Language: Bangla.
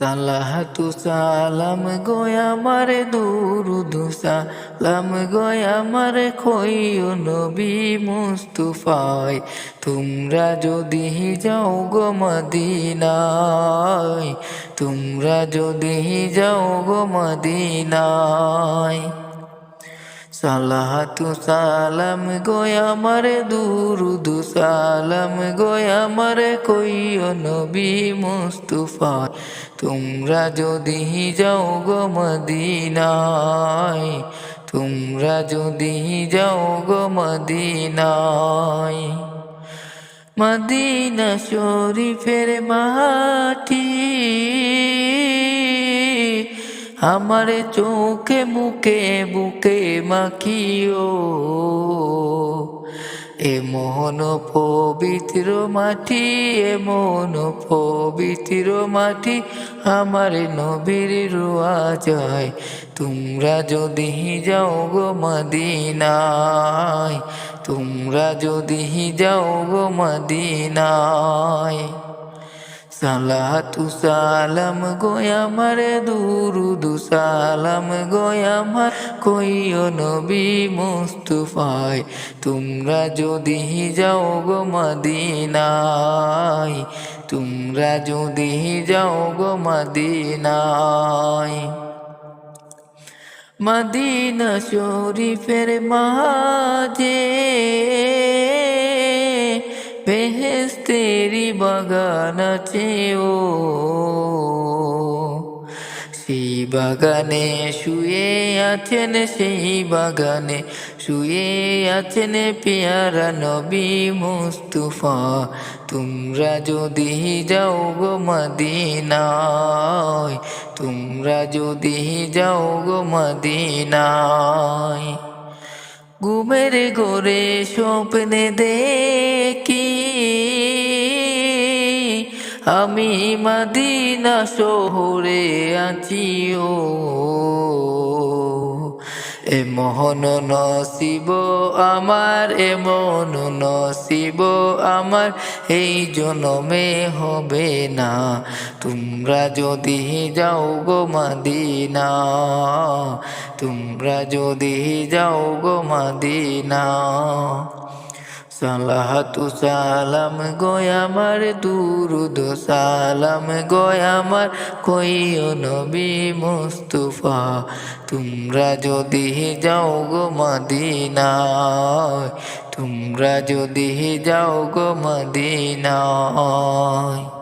সালাহাতু সালাম গোয়া মারে দুরুদু সালাম গোয়া মারে খইও নবী মুস্তুফায়। তোমরা যদি যাও গো মদিনায়, তোমরা যদি যাও গো মদিনায়। সালাহাতু সালাম গোয়া মারে দুরুদু, সালাম গোয়া মারে কইও নবী মুস্তুফা। তোমরা যদি যাও গো মদিনায়, তোমরা যদি যাও গো মদিনায়। মদিনা শরীফের মাটি আমার চোখে মুখে বুকে মাখিও। এ মোহন পবিত্র মাটি, এ মোহন পবিত্র মাটি, আমার নবীর রোয়া যায়। তোমরা যদি যাও গো মদিনায়, তোমরা যদি যাও গো মদিনায়। সালাতু সালাম গোয়ামার দুরুদু সালাম গোয়ামার কইও নবী মুস্তুফায়, তোমরা যদি যাও গো মদিনায়, তোমরা যদি যাও গো মদিনায়। মদিনা শরীফের মাঝে বেহেস্তেরি বাগান আছে, ও। সেই বাগানে শুয়ে আছেন, সেই বাগানে শুয়ে আছেন পেয়ারা নবী মুস্তুফা। তোমরা যদি যাও গো মদিনায়, তোমরা যদি যাও গো মদিনায়। ঘুমের গোরে স্বপ্নে দেখি। আমি মাদিনা শহরে আছি ও এ মোহন নসিব আমার, এ মন নসিব আমার, এই জনমে হবে না। তোমরা যদি যাও গো মাদিনা, তোমরা যদি যাও গো মাদিনা। সালাহাতু সালাম গোয়ামার দুরুদ, সালাম গোয়ামার কইও নবী মুস্তুফা। তোমরা যদি যাও গো মদিনায়, তোমরা যদি যাও গো মদিনায়।